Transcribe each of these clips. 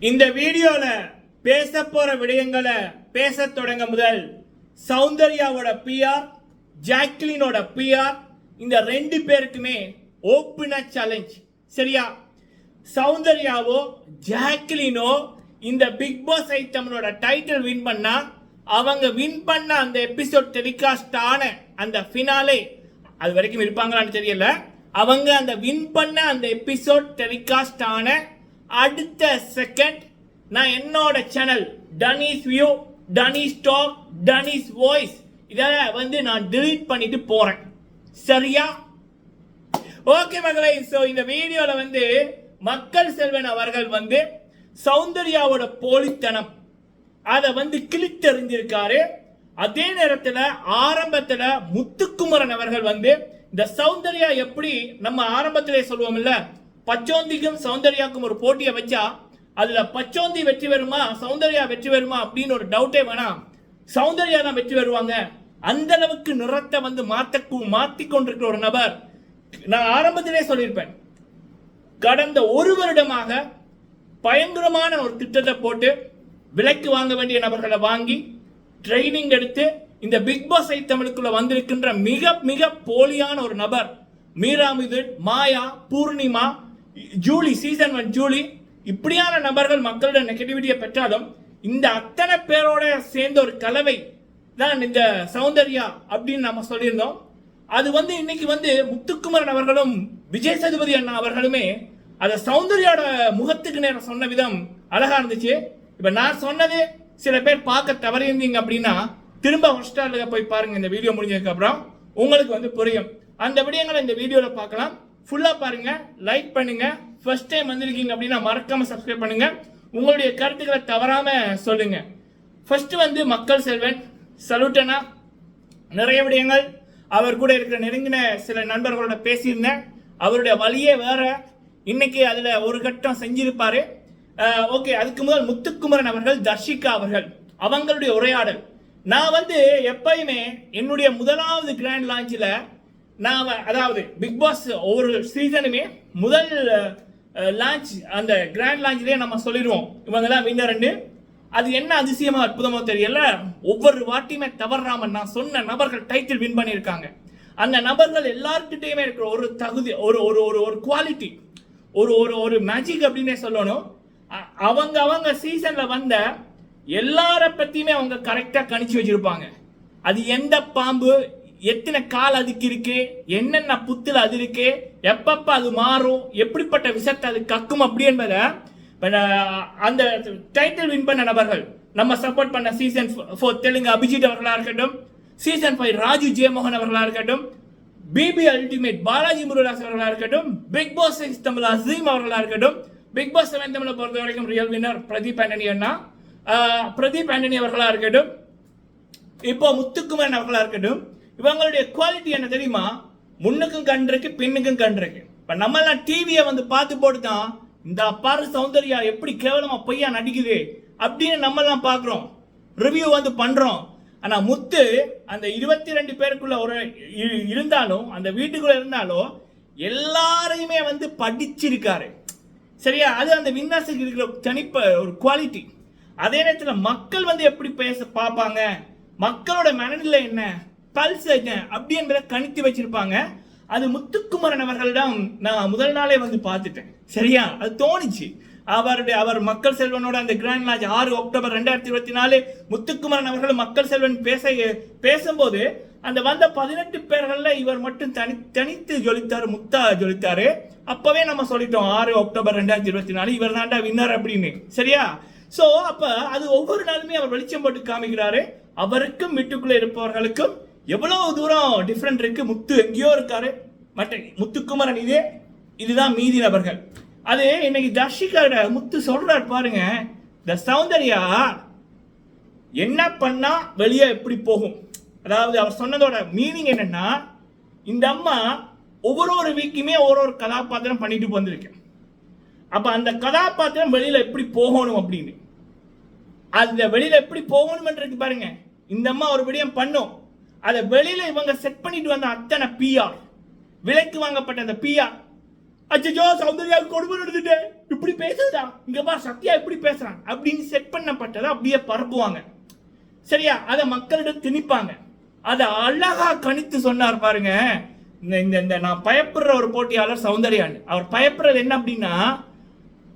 இந்த வீடியோல பேச போற விடயங்களை பேச தொடங்க முதல் சௌந்தர்யாவோட பிஆர் ஜாக்லினோட பிஆர் இந்த ரெண்டு பேருக்குமே ஓப்பனா சேலஞ்ச் சரியா? சௌந்தர்யாவோ ஜாக்லினோ இந்த பிக் பாஸ் ஐட்டமனோட டைட்டில் வின் பண்ணா அவங்க வின் பண்ண அந்த எபிசோட் டெலிகாஸ்ட் ஆன அந்த ஃபினாலே அது வரைக்கும் இருப்பாங்களான்னு தெரியல அவங்க அந்த வின் பண்ண அந்த எபிசோட் டெலிகாஸ்ட் ஆன அடுத்த செகண்ட் நான் என்னோட channel Danish view Danish talk Danish voice இதை வந்து நான் டிலீட் பண்ணிட்டு போறேன். சரியா? ஓகே மகளே ஸோ இந்த வீடியோவில் வந்து மக்கள் செல்வன் அவர்கள் வந்து சௌந்தர்யாவோட போலித்தனம் அதை வந்து கிழித்தெறிஞ்சிருக்காரு அதே நேரத்தில் ஆரம்பத்தில் முத்துக்குமரன் அவர்கள் வந்து இந்த சௌந்தர்யா எப்படி நம்ம ஆரம்பத்திலே சொல்லுவோம்ல பச்சோந்திக்கும் சௌந்தர்யாக்கும் ஒரு போட்டியை வச்சா அதில் பச்சோந்தி வெற்றி பெறுமா சௌந்தர்யா வெற்றி பெறுமா அப்படின்னு ஒரு டவுட்டே வேணாம். சௌந்தர்யா தான் வெற்றி பெறுவாங்க. அந்த அளவுக்கு நிறத்தை வந்து மாற்ற மாற்றி கொண்டிருக்கிற ஒரு நபர். நான் ஆரம்பத்திலே சொல்லியிருப்பேன். கடந்த ஒரு வருடமாக பயங்கரமான ஒரு திட்டத்தை போட்டு விலைக்கு வாங்க வேண்டிய நபர்களை வாங்கி ட்ரைனிங் எடுத்து இந்த பிக் பாஸ் ஐ தமிழுக்குள்ள வந்திருக்கின்ற மிக மிக போலியான ஒரு நபர். Meera Mithun Maya Poornima Julie season one Julie இப்படியான நபர்கள் மக்களோட நெகட்டிவிட்டியை பெற்றாலும் இந்த அத்தனை பேரோட சேர்ந்த ஒரு கலவை தான் இந்த சௌந்தர்யா அப்படின்னு நம்ம சொல்லியிருந்தோம். அது வந்து இன்னைக்கு வந்து முத்துக்குமரன் அவர்களும் விஜய் சதுபதி அண்ணா அவர்களுமே அதை சௌந்தர்யோட முகத்துக்கு நேரம் சொன்ன விதம் அழகா இருந்துச்சு. இப்போ நான் சொன்னது சில பேர் பார்க்க தவறியிருந்தீங்க அப்படின்னா திரும்ப ஹாட்ஸ்டார்ல போய் பாருங்க இந்த வீடியோ முடிஞ்சதுக்கு அப்புறம். உங்களுக்கு வந்து புரியும். அந்த விடயங்களை இந்த வீடியோவில் பார்க்கலாம். ஃபுல்லாக பாருங்கள் லைக் பண்ணுங்கள் ஃபர்ஸ்ட் டைம் வந்திருக்கீங்க அப்படின்னா மறக்காமல் சப்ஸ்கிரைப் பண்ணுங்கள் உங்களுடைய கருத்துக்களை தவறாமல் சொல்லுங்கள் ஃபர்ஸ்ட் வந்து மக்கள் செல்வன். சலுட்டனா நிறைய விடயங்கள். அவர் கூட இருக்கிற நெருங்கின சில நண்பர்களோட பேசியிருந்தேன். அவருடைய வழியே வேற. இன்னைக்கு அதில் ஒரு கட்டம் செஞ்சிருப்பார். ஓகே அதுக்கு முதல் முத்துக்குமரன் அவர்கள் தர்ஷிகா அவர்கள். அவங்களுடைய உரையாடல். நான் வந்து எப்பயுமே என்னுடைய முதலாவது கிராண்ட் லான்ச்சில் நான் அதாவது பிக் பாஸ் ஒவ்வொரு சீசனுமே முதல் லான்ச் அந்த கிராண்ட் லான்ச்லயே நம்ம சொல்லிடுவோம். இவங்கெல்லாம் வின்னர்னு அது என்ன அதிசயமா அற்புதமோ தெரியல. ஒவ்வொரு வாட்டியுமே தவறாம நான் சொன்ன நபர்கள் டைட்டில் வின் பண்ணியிருக்காங்க. அந்த நபர்கள் எல்லார்கிட்டயுமே இருக்கிற ஒரு தகுதி ஒரு ஒரு ஒரு ஒரு குவாலிட்டி ஒரு ஒரு ஒரு மேஜிக் அப்படின்னே சொல்லணும். அவங்க அவங்க சீசன்ல வந்த எல்லார பத்தியுமே அவங்க கரெக்டாக கணிச்சு வச்சிருப்பாங்க. அது எந்த பாம்பு எத்தனை கால் அதுக்கு இருக்கு? என்னென்ன புத்தில் அது இருக்கு? எப்பப்ப அது மாறும்? எப்படிப்பட்ட விஷத்தை அது கக்கும் அப்படி என்பதை அந்த டைட்டில் வின் பண்ண நபர்கள் நம்ம சப்போர்ட் பண்ண சீசன் ஃபோர் தெலுங்கு அபிஜித் அவர்களாக இருக்கட்டும் சீசன் ஃபைவ் ராஜு ஜெயமோகன் அவர்களாக இருக்கட்டும் பிபி அல்டிமேட் பாலாஜி முருகதாஸ் அவர்களாக இருக்கட்டும் Bigg Boss six Tamil Azeem அவர்களாக இருக்கட்டும் பிக் பாஸ் செவன் தமிழை பொறுத்த வரைக்கும் ரியல் வின்னர் பிரதீப் ஆண்டனி அண்ணா. பிரதீப் ஆண்டனி அவர்களாக இருக்கட்டும் இப்போ முத்துக்குமரன் அவர்களாக இருக்கட்டும் இவங்களுடைய குவாலிட்டி என்ன தெரியுமா? முன்னுக்கும் கண்டிருக்கு பின்னுக்கும் கண்டிருக்கு இப்போ நம்மளாம் டிவியை வந்து பார்த்து போட்டு தான் இந்த பாரு சௌந்தர்யா எப்படி கேவலமாக பொய்யா நடிக்குது அப்படின்னு நம்ம பார்க்குறோம். ரிவ்யூ வந்து பண்ணுறோம் ஆனால் முத்து அந்த இருபத்தி ரெண்டு பேருக்குள்ள ஒரு இ- இருந்தாலும் அந்த வீட்டுக்குள்ளே இருந்தாலும் எல்லாரையுமே வந்து படிச்சிருக்காரு. சரியா? அது அந்த விண்ணாசுக்கு இருக்கிற தனிப்ப ஒரு குவாலிட்டி அதே நேரத்தில் மக்கள் வந்து எப்படி பேச பார்ப்பாங்க? மக்களோட மனநிலை என்ன? பல்ஸ் அப்படி என்பதை கணித்து வச்சிருப்பாங்க. அது முத்துக்குமரன் அவர்களிடம் நான் முதல் நாளே வந்து பார்த்துட்டேன். சரியா? அது தோணுச்சு. அவருடைய அவர் மக்கள் செல்வனோட அந்த கிராண்ட் லாஜ் ஆறு அக்டோபர் ரெண்டாயிரத்தி இருபத்தி நாலு முத்துக்குமரன் அவர்கள் மக்கள் செல்வன் பேச பேசும்போது அந்த வந்த பதினெட்டு பேர்களில் இவர் மட்டும் தனி தனித்து ஜொலித்தார் முத்தா ஜொலித்தாரு. அப்பவே நம்ம சொல்லிட்டோம் ஆறு அக்டோபர் ரெண்டாயிரத்தி இருபத்தி நாலு இவர் தாண்டா வின்னர் அப்படின்னு. சரியா? ஸோ அப்போ அது ஒவ்வொரு நாளுமே அவர் வெளிச்சம் போட்டு காமிக்கிறாரு. அவருக்கும் வீட்டுக்குள்ளே இருப்பவர்களுக்கும் எவ்வளவு தூரம் டிஃப்ரெண்ட் இருக்கு? முத்து எங்கேயோ இருக்காரு. மற்ற முத்துக்குமரன் இதே. இதுதான் மீதி நபர்கள். அது இன்னைக்கு தர்ஷிகாரோட முத்து சொல்கிறார் பாருங்க. இந்த சௌந்தர்யா என்ன பண்ணா வெளியே எப்படி போகும்? அதாவது அவர் சொன்னதோட மீனிங் என்னன்னா இந்த அம்மா ஒவ்வொரு ஒரு வீக்குமே ஒரு ஒரு கதாபாத்திரம் பண்ணிட்டு வந்திருக்கேன். அப்ப அந்த கதாபாத்திரம் வெளியில எப்படி போகணும் அப்படின்னு. அந்த வெளியில எப்படி போகணும்ன்றது பாருங்க. இந்த அம்மா ஒரு விடயம் பண்ணும். அதை வெளியில இவங்க செட் பண்ணிட்டு வந்த அத்தனை பிஆர் விலைக்கு வாங்கப்பட்ட அந்த பிஆர் அச்சோ சௌந்தர்யாவுக்கு கொடுமை நடந்துட்டு. இப்படி பேசுதா? இங்க பா சத்யா இப்படி பேசுறான். அப்படின்னு செட் பண்ணப்பட்டதை அப்படியே பரப்புவாங்க. சரியா? அதை மக்களிடம் திணிப்பாங்க. அதை அழகா கணித்து சொன்னார் பாருங்க. இந்த இந்த இந்த நான் பயப்படுற ஒரு போட்டியாளர் சௌந்தர்யான் அவர் பயப்படுறது என்ன அப்படின்னா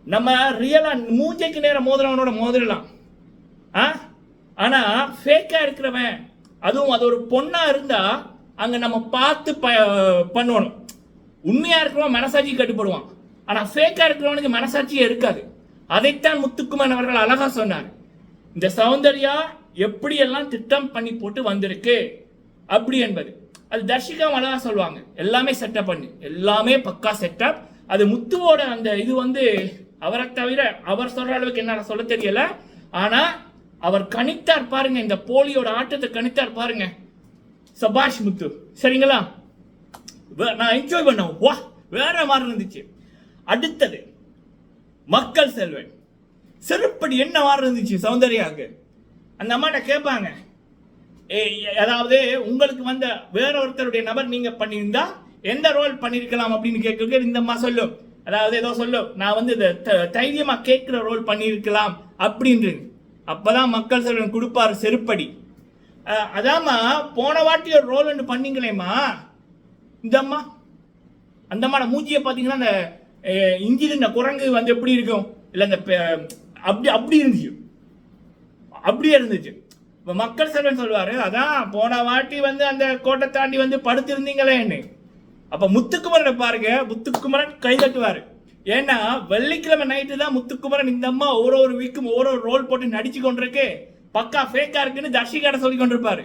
நம்ம ரியலா மூஞ்சைக்கு நேரம் மோதிரவனோட மோதிரலாம். ஆ? ஆனா ஃபேக்கா இருக்கிறவன் அதுவும் அது ஒரு பொண்ணா இருந்தா அங்க நம்ம பார்த்து ப பண்ணணும். உண்மையா இருக்கிறவன் மனசாட்சி கட்டுப்படுவான். ஆனா ஃபேக்கா இருக்கிறவனுக்கு மனசாட்சியே இருக்காது. அதைத்தான் முத்துக்குமன் அவர்கள் அழகா சொன்னார். இந்த சௌந்தர்யா எப்படியெல்லாம் திட்டம் பண்ணி போட்டு வந்திருக்கு? அப்படி என்பது. அது தர்ஷிகா அழகா சொல்லுவாங்க. எல்லாமே செட்டப் பண்ணு. எல்லாமே பக்கா செட்டப் அது முத்துவோட அந்த இது வந்து அவரை தவிர அவர் சொல்ற அளவுக்கு என்னால சொல்ல தெரியல. ஆனா அவர் கணித்தார் பாருங்க இந்த போலியோட ஆட்டத்தை கணித்தார் பாருங்க. சபாஷ் முத்து சரிங்களா? நான் என்ஜாய் பண்ண வா வேற மாதிரி இருந்துச்சு. அடுத்தது மக்கள் செல்வன். செருப்படி என்ன மாதிரி இருந்துச்சு சௌந்தர்யாவுக்கு? அந்த அம்மாட்ட கேட்பாங்க. ஏ அதாவது உங்களுக்கு வந்த வேற ஒருத்தருடைய நபர் நீங்க பண்ணியிருந்தா எந்த ரோல் பண்ணியிருக்கலாம் அப்படின்னு கேட்க இந்த அம்மா சொல்லும். அதாவது ஏதோ சொல்லும். நான் வந்து இதை த- தைரியமா கேட்கிற ரோல் பண்ணியிருக்கலாம் அப்படின்றது. அப்போதான் மக்கள் செல்வன் கொடுப்பாரு செருப்படி. அதாம்மா போன வாட்டி ஒரு ரோல் ஒன்று பண்ணிங்களேம்மா. இந்தம்மா அந்தம்மான மூஞ்சியை பார்த்தீங்கன்னா அந்த அஹ், இந்த குரங்கு வந்து எப்படி இருக்கும்? இல்லை அந்த பெ- அப்படி அப்படி இருந்துச்சு. அப்படியே இருந்துச்சு. இப்போ மக்கள் செல்வன் சொல்வார் அதான் போன வாட்டி வந்து அந்த கோட்டை தாண்டி வந்து படுத்திருந்தீங்களேன்னு. அப்போ முத்துக்குமரனை பாருங்க முத்துக்குமரன் கை தட்டுவார். ஏன்னா வெள்ளிக்கிழமை நைட்டு தான் முத்துக்குமரன் இந்த அம்மா ஒரு ஒரு வீக்கும் ஒரு ஒரு ரோல் போட்டு நடிச்சு கொண்டிருக்கு. பக்கா ஃபேக்கா இருக்குன்னு தர்ஷிகாட சொல்லி கொண்டிருப்பாரு.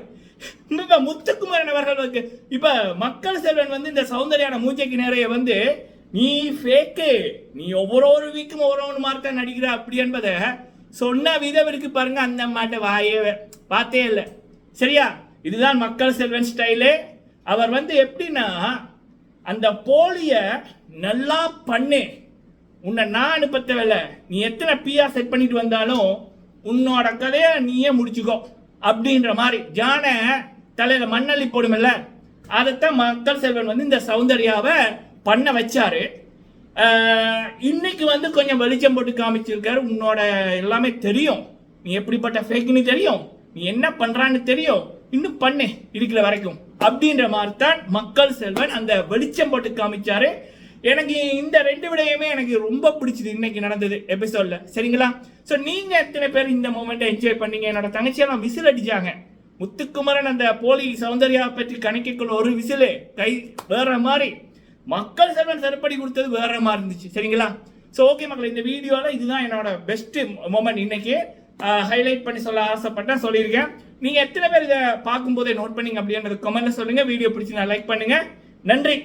இப்ப முத்துக்குமரன் அவர்களுக்கு இப்ப மக்கள் செல்வன் வந்து இந்த சௌந்தர்யான மூச்சைக்கு நிறைய வந்து நீ ஃபேக்கு நீ ஒவ்வொரு ஒரு வீக்கும் ஒவ்வொரு ஒன்று மார்க்கா நடிக்கிற அப்படி என்பதை சொன்ன விதம் இருக்கு பாருங்க அந்த அம்மாட்ட வாயே பார்த்தே இல்லை. சரியா? இதுதான் மக்கள் செல்வன் ஸ்டைலு அவர் வந்து எப்படின்னா அந்த போலிய நல்லா பண்ணு. உன்னை நான் அனுப்ப தேவையில்ல நீ எத்தனை பிஆர் செட் பண்ணிட்டு வந்தாலும் உன்னோட கதையை நீயே முடிச்சுக்கோ. அப்படின்ற மாதிரி ஜானை தலையில மண்ணள்ளி போடுமில்ல? அதைத்தான் மக்கள் செல்வன் வந்து இந்த சௌந்தர்யாவை பண்ண வச்சாரு. இன்னைக்கு வந்து கொஞ்சம் வெளிச்சம் போட்டு காமிச்சிருக்காரு. உன்னோட எல்லாமே தெரியும். நீ எப்படிப்பட்ட ஃபேக்னு தெரியும். நீ என்ன பண்ணுறான்னு தெரியும். இன்னும் பண்ணு இருக்கிற வரைக்கும். அப்படின்ற மாதிரி தான் மக்கள் செல்வன் அந்த வெளிச்சம் போட்டு காமிச்சாரு. எனக்கு இந்த ரெண்டு விடையுமே எனக்கு ரொம்ப பிடிச்சது இன்னைக்கு நடந்தது எபிசோடில் சரிங்களா? ஸோ நீங்கள் எத்தனை பேர் இந்த மூமெண்ட்டை என்ஜாய் பண்ணீங்க? என்னோட தங்கச்சியெல்லாம் விசில் அடிச்சாங்க. முத்துக்குமரன் அந்த போலி சௌந்தர்யா பற்றி கணக்கிக்குள்ள ஒரு விசிலு கை வேற மாதிரி. மக்கள் செல்வன் செருப்படி கொடுத்தது வேற மாதிரி இருந்துச்சு. சரிங்களா? ஸோ ஓகே மக்கள் இந்த வீடியோவில் இதுதான் என்னோட பெஸ்ட்டு மூமெண்ட் இன்னைக்கு. ஹைலைட் பண்ணி சொல்ல ஆசைப்பட்டேன் சொல்லியிருக்கேன். நீங்கள் எத்தனை பேர் இதை பார்க்கும்போதே நோட் பண்ணிங்க அப்படின்றது கமெண்ட்டில் சொல்லுங்கள் வீடியோ பிடிச்சி நான் லைக் பண்ணுங்கள் நன்றி.